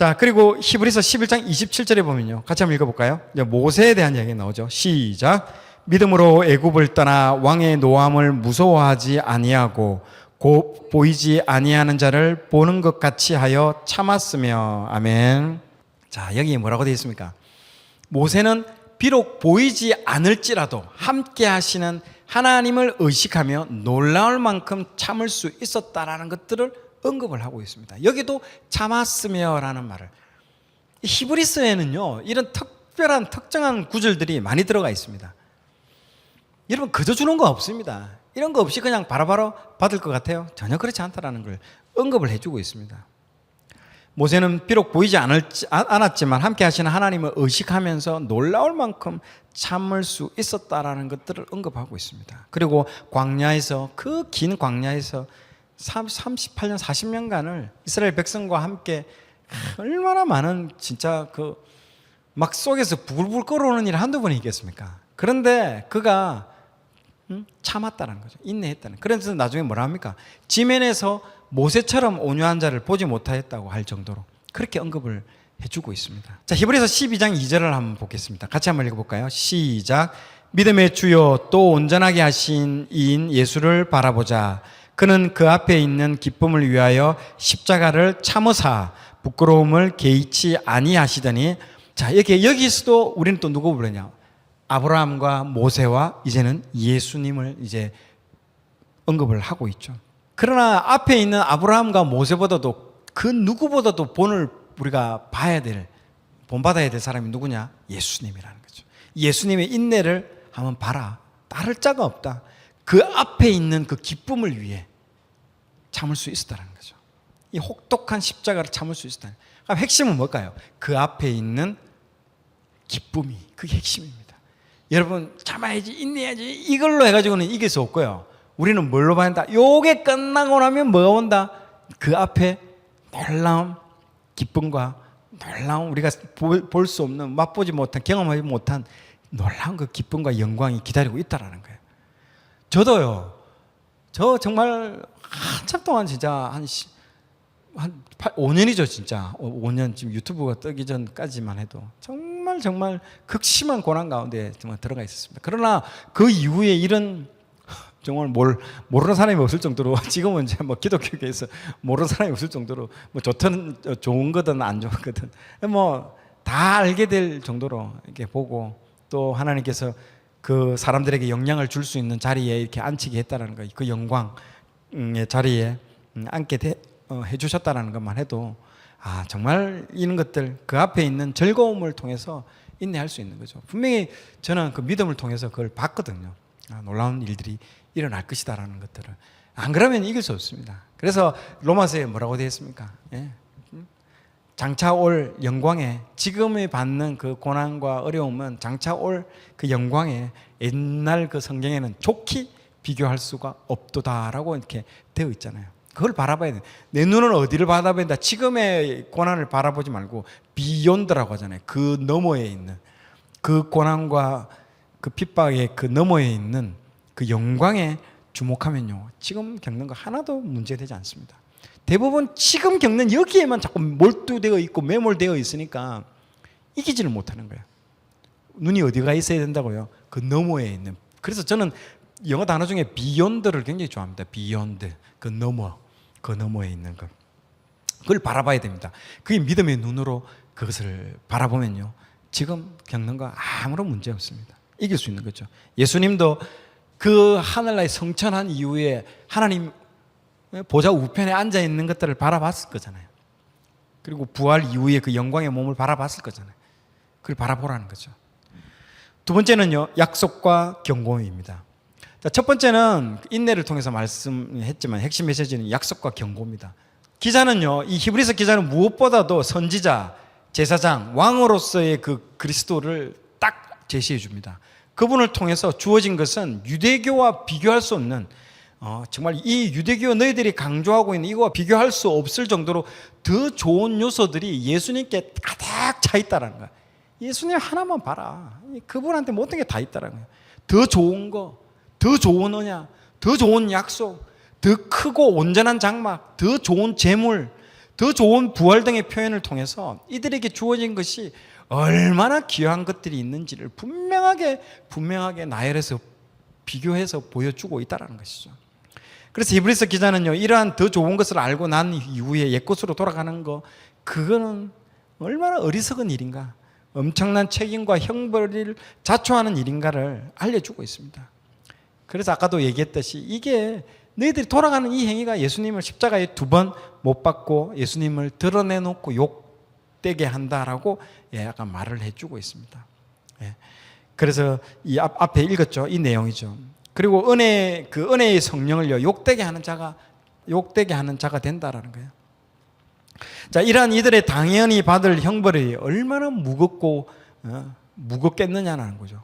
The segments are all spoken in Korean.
자, 그리고 히브리서 11장 27절에 보면요. 같이 한번 읽어볼까요? 이제 모세에 대한 이야기가 나오죠. 시작. 믿음으로 애굽을 떠나 왕의 노함을 무서워하지 아니하고 곧 보이지 아니하는 자를 보는 것 같이 하여 참았으며 아멘. 자, 여기 뭐라고 되어 있습니까? 모세는 비록 보이지 않을지라도 함께 하시는 하나님을 의식하며 놀라울 만큼 참을 수 있었다라는 것들을 언급을 하고 있습니다. 여기도 참았으며라는 말을 이 히브리서에는요 이런 특별한 특정한 구절들이 많이 들어가 있습니다. 여러분 그저 주는 거 없습니다. 이런 거 없이 그냥 바로바로 받을 것 같아요? 전혀 그렇지 않다라는 걸 언급을 해주고 있습니다. 모세는 비록 보이지 않았지만 함께 하시는 하나님을 의식하면서 놀라울 만큼 참을 수 있었다라는 것들을 언급하고 있습니다. 그리고 광야에서 그 긴 광야에서 38년 40년간을 이스라엘 백성과 함께 얼마나 많은 진짜 그 막 속에서 부글부글 끓어오는 일 한두 번이 있겠습니까? 그런데 그가 음? 참았다는 거죠. 인내했다는. 그래서 나중에 뭐라 합니까? 지면에서 모세처럼 온유한 자를 보지 못하였다고 할 정도로 그렇게 언급을 해주고 있습니다. 자, 히브리서 12장 2절을 한번 보겠습니다. 같이 한번 읽어볼까요? 시작. 믿음의 주요 또 온전하게 하신 이인 예수를 바라보자. 그는 그 앞에 있는 기쁨을 위하여 십자가를 참으사 부끄러움을 개의치 아니하시더니 자, 이렇게 여기서도 우리는 또 누구 부르냐? 아브라함과 모세와 이제는 예수님을 이제 언급을 하고 있죠. 그러나 앞에 있는 아브라함과 모세보다도 그 누구보다도 본을 우리가 봐야 될, 본받아야 될 사람이 누구냐? 예수님이라는 거죠. 예수님의 인내를 한번 봐라. 따를 자가 없다. 그 앞에 있는 그 기쁨을 위해 참을 수 있었다는 거죠. 이 혹독한 십자가를 참을 수 있었다는. 그럼 핵심은 뭘까요? 그 앞에 있는 기쁨이 그게 핵심입니다. 여러분 참아야지 인내해야지 이걸로 해가지고는 이길 수 없고요. 우리는 뭘로 봐야 한다? 요게 끝나고 나면 뭐가 온다? 그 앞에 놀라움, 기쁨과 놀라움 우리가 볼 수 없는 맛보지 못한 경험하지 못한 놀라운 그 기쁨과 영광이 기다리고 있다라는 거예요. 저도요. 저 정말 한참 동안 진짜 한, 시, 한 8, 5년이죠 진짜 5년 지금 유튜브가 뜨기 전까지만 해도 정말 정말 극심한 고난 가운데 정말 들어가 있었습니다. 그러나 그 이후에 이런 정말 뭘 모르는 사람이 없을 정도로 지금은 이제 뭐 기독교계에서 모르는 사람이 없을 정도로 뭐 좋든 좋은 거든 안 좋은 거든 뭐 다 알게 될 정도로 이렇게 보고 또 하나님께서 그 사람들에게 영향을 줄 수 있는 자리에 이렇게 앉히게 했다라는 거, 그 영광의 자리에 음, 앉게 돼, 어, 해주셨다라는 것만 해도 아 정말 이런 것들 그 앞에 있는 즐거움을 통해서 인내할 수 있는 거죠. 분명히 저는 그 믿음을 통해서 그걸 봤거든요. 아, 놀라운 일들이 일어날 것이다라는 것들을 안 그러면 이길 수 없습니다. 그래서 로마서에 뭐라고 되어 있습니까? 예. 음? 장차 올 영광에 지금에 받는 그 고난과 어려움은 장차 올 그 영광에 옛날 그 성경에는 좋게 비교할 수가 없도다라고 이렇게 되어 있잖아요. 그걸 바라봐야 돼. 내 눈은 어디를 바라봐야 된다. 지금의 고난을 바라보지 말고 비욘드라고 하잖아요. 그 너머에 있는 그 고난과 그 핍박의 그 너머에 있는 그 영광에 주목하면요. 지금 겪는 거 하나도 문제되지 않습니다. 대부분 지금 겪는 여기에만 자꾸 몰두되어 있고 매몰되어 있으니까 이기지를 못하는 거예요. 눈이 어디가 있어야 된다고요? 그 너머에 있는. 그래서 저는 영어 단어 중에 비욘드를 굉장히 좋아합니다. 비욘드. 그 너머. 그 너머에 있는 것. 그걸 바라봐야 됩니다. 그게 믿음의 눈으로 그것을 바라보면요. 지금 겪는 거 아무런 문제 없습니다. 이길 수 있는 거죠. 예수님도 그 하늘나라에 성천한 이후에 하나님 보좌 우편에 앉아 있는 것들을 바라봤을 거잖아요. 그리고 부활 이후에 그 영광의 몸을 바라봤을 거잖아요. 그걸 바라보라는 거죠. 두 번째는요, 약속과 경고입니다. 자, 첫 번째는 인내를 통해서 말씀했지만 핵심 메시지는 약속과 경고입니다. 기자는요, 이 히브리서 기자는 무엇보다도 선지자, 제사장, 왕으로서의 그 그리스도를 딱 제시해 줍니다. 그분을 통해서 주어진 것은 유대교와 비교할 수 없는 어, 정말 이 유대교 너희들이 강조하고 있는 이거와 비교할 수 없을 정도로 더 좋은 요소들이 예수님께 가득 차 있다라는 거야. 예수님 하나만 봐라. 그분한테 모든 게 다 있다라는 거야. 더 좋은 거, 더 좋은 언약, 더 좋은 약속, 더 크고 온전한 장막, 더 좋은 재물, 더 좋은 부활 등의 표현을 통해서 이들에게 주어진 것이 얼마나 귀한 것들이 있는지를 분명하게 분명하게 나열해서 비교해서 보여주고 있다라는 것이죠. 그래서 히브리서 기자는요 이러한 더 좋은 것을 알고 난 이후에 옛 것으로 돌아가는 거 그거는 얼마나 어리석은 일인가 엄청난 책임과 형벌을 자초하는 일인가를 알려주고 있습니다. 그래서 아까도 얘기했듯이 이게 너희들이 돌아가는 이 행위가 예수님을 십자가에 두 번못 박고 예수님을 드러내놓고 욕되게 한다라고 예, 약간 말을 해주고 있습니다. 예. 그래서 이 앞, 앞에 읽었죠. 이 내용이죠. 그리고 은혜 그 은혜의 성령을요 욕되게 하는 자가 욕되게 하는 자가 된다라는 거예요. 자, 이러한 이들의 당연히 받을 형벌이 얼마나 무겁고 어, 무겁겠느냐는 거죠.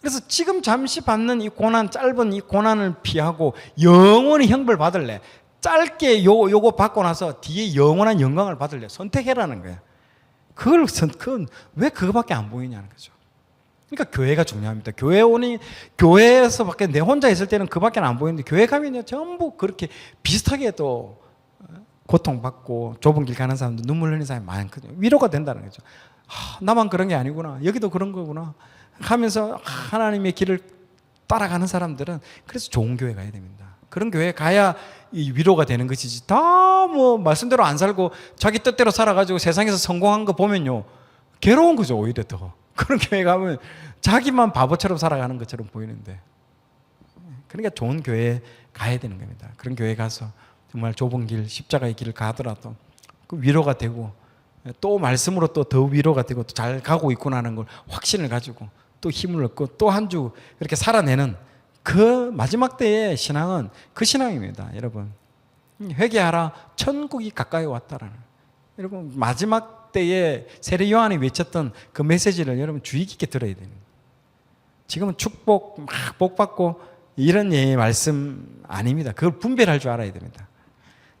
그래서 지금 잠시 받는 이 고난 짧은 이 고난을 피하고 영원히 형벌 받을래. 짧게 요 요거 받고 나서 뒤에 영원한 영광을 받을래. 선택해라는 거야. 그걸 선 그건 왜 그거밖에 안 보이냐는 거죠. 그러니까 교회가 중요합니다. 교회 오니 교회에서 밖에 내 혼자 있을 때는 그밖에 안 보이는데 교회 가면요 전부 그렇게 비슷하게 또 고통받고 좁은 길 가는 사람도 눈물 흘리는 사람이 많거든요. 위로가 된다는 거죠. 아, 나만 그런 게 아니구나. 여기도 그런 거구나. 하면서 하나님의 길을 따라가는 사람들은 그래서 좋은 교회 가야 됩니다. 그런 교회 가야 이 위로가 되는 것이지. 다 뭐 말씀대로 안 살고 자기 뜻대로 살아가지고 세상에서 성공한 거 보면요 괴로운 거죠 오히려 더. 그런 교회 가면 자기만 바보처럼 살아가는 것처럼 보이는데. 그러니까 좋은 교회 가야 되는 겁니다. 그런 교회 가서 정말 좁은 길, 십자가의 길을 가더라도 그 위로가 되고 또 말씀으로 또 더 위로가 되고 또 잘 가고 있구나 하는 걸 확신을 가지고 또 힘을 얻고 또 한주 그렇게 살아내는 그 마지막 때의 신앙은 그 신앙입니다, 여러분. 회개하라, 천국이 가까이 왔다라는. 여러분 마지막 때에 세례 요한이 외쳤던 그 메시지를 여러분 주의 깊게 들어야 됩니다. 지금은 축복 막 복 받고 이런 예 말씀 아닙니다. 그걸 분별할 줄 알아야 됩니다.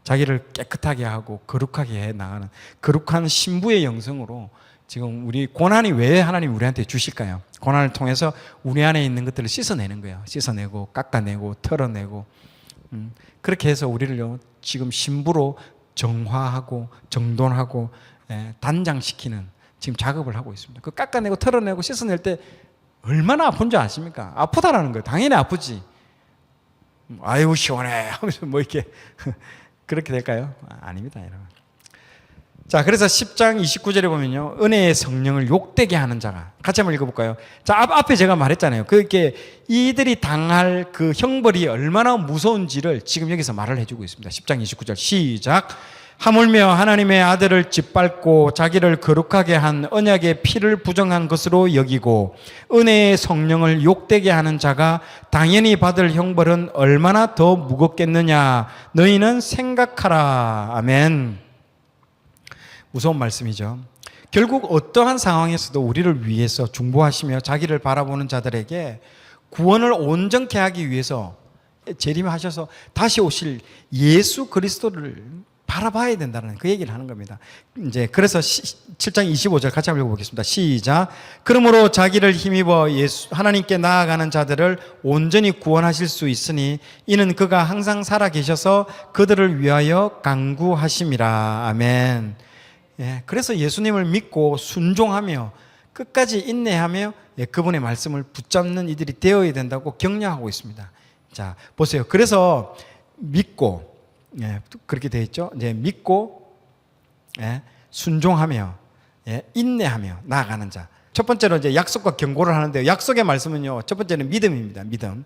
자기를 깨끗하게 하고 거룩하게 해 나가는 거룩한 신부의 영성으로 지금 우리 고난이 왜 하나님 우리한테 주실까요? 고난을 통해서 우리 안에 있는 것들을 씻어내는 거예요. 씻어내고 깎아내고 털어내고 음, 그렇게 해서 우리를 지금 신부로 정화하고 정돈하고 예, 단장시키는 지금 작업을 하고 있습니다. 그 깎아내고 털어내고 씻어낼 때 얼마나 아픈 줄 아십니까? 아프다라는 거예요. 당연히 아프지. 아유 시원해 하면서 뭐 이렇게 그렇게 될까요? 아 닙니다, 여러분. 자, 그래서 10장 29절에 보면요. 은혜의 성령을 욕되게 하는 자가. 같이 한번 읽어볼까요? 자, 앞, 앞에 제가 말했잖아요. 그게 이들이 당할 그 형벌이 얼마나 무서운지를 지금 여기서 말을 해주고 있습니다. 10장 29절 시작. 하물며 하나님의 아들을 짓밟고 자기를 거룩하게 한 언약의 피를 부정한 것으로 여기고 은혜의 성령을 욕되게 하는 자가 당연히 받을 형벌은 얼마나 더 무겁겠느냐? 너희는 생각하라. 아멘. 무서운 말씀이죠. 결국 어떠한 상황에서도 우리를 위해서 중보하시며 자기를 바라보는 자들에게 구원을 온전케 하기 위해서 재림하셔서 다시 오실 예수 그리스도를 바라봐야 된다는 그 얘기를 하는 겁니다. 이제 그래서 7장 25절 같이 한번 읽어보겠습니다. 시작. 그러므로 자기를 힘입어 예수 하나님께 나아가는 자들을 온전히 구원하실 수 있으니 이는 그가 항상 살아 계셔서 그들을 위하여 강구하심이라. 아멘. 예, 그래서 예수님을 믿고 순종하며 끝까지 인내하며 예, 그분의 말씀을 붙잡는 이들이 되어야 된다고 격려하고 있습니다. 자, 보세요. 그래서 믿고 예, 그렇게 되어 있죠. 이제 믿고 예, 순종하며 예, 인내하며 나아가는 자. 첫 번째로 이제 약속과 경고를 하는데요. 약속의 말씀은요. 첫 번째는 믿음입니다. 믿음.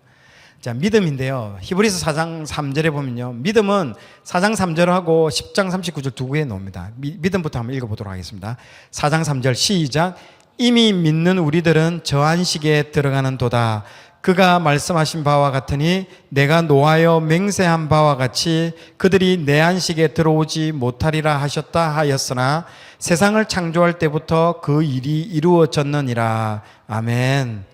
자, 믿음인데요. 히브리서 4장 3절에 보면요. 믿음은 4장 3절하고 10장 39절 두 구에. 미, 믿음부터 한번 읽어 보도록 하겠습니다. 4장 3절 시작. 이미 믿는 우리들은 저 안식에 들어가는 도다. 그가 말씀하신 바와 같으니 내가 노하여 맹세한 바와 같이 그들이 내 안식에 들어오지 못하리라 하셨다 하였으나 세상을 창조할 때부터 그 일이 이루어졌느니라. 아멘.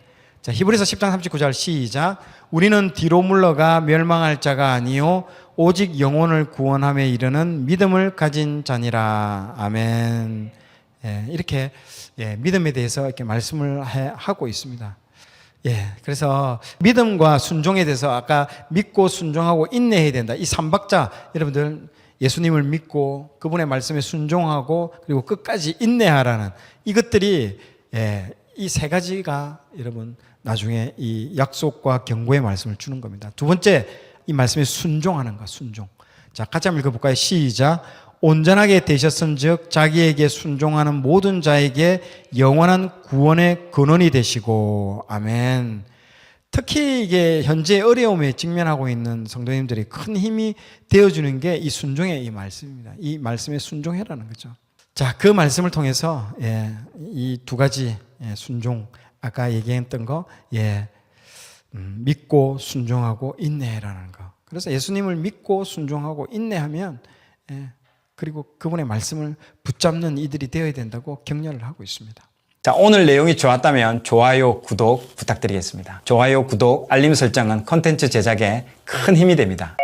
자, 히브리서 10장 39절 시작. 우리는 뒤로 물러가 멸망할 자가 아니요 오직 영혼을 구원함에 이르는 믿음을 가진 자니라. 아멘. 예, 이렇게 예, 믿음에 대해서 이렇게 말씀을 해, 하고 있습니다. 예, 그래서 믿음과 순종에 대해서 아까 믿고 순종하고 인내해야 된다. 이 삼박자 여러분들 예수님을 믿고 그분의 말씀에 순종하고 그리고 끝까지 인내하라는 이것들이 예, 이 세 가지가 여러분 나중에 이 약속과 경고의 말씀을 주는 겁니다. 두 번째 이 말씀에 순종하는 것, 순종. 자, 같이 한번 읽어볼까요? 시작. 온전하게 되셨은즉 자기에게 순종하는 모든 자에게 영원한 구원의 근원이 되시고 아멘. 특히 이게 현재 어려움에 직면하고 있는 성도님들이 큰 힘이 되어주는 게 이 순종의 이 말씀입니다. 이 말씀에 순종해라는 거죠. 자, 그 말씀을 통해서 예, 이 두 가지 예, 순종 아까 얘기했던 거 예, 음, 믿고 순종하고 인내라는 거. 그래서 예수님을 믿고 순종하고 인내하면 예, 그리고 그분의 말씀을 붙잡는 이들이 되어야 된다고 격려를 하고 있습니다. 자, 오늘 내용이 좋았다면 좋아요, 구독 부탁드리겠습니다. 좋아요, 구독, 알림 설정은 컨텐츠 제작에 큰 힘이 됩니다.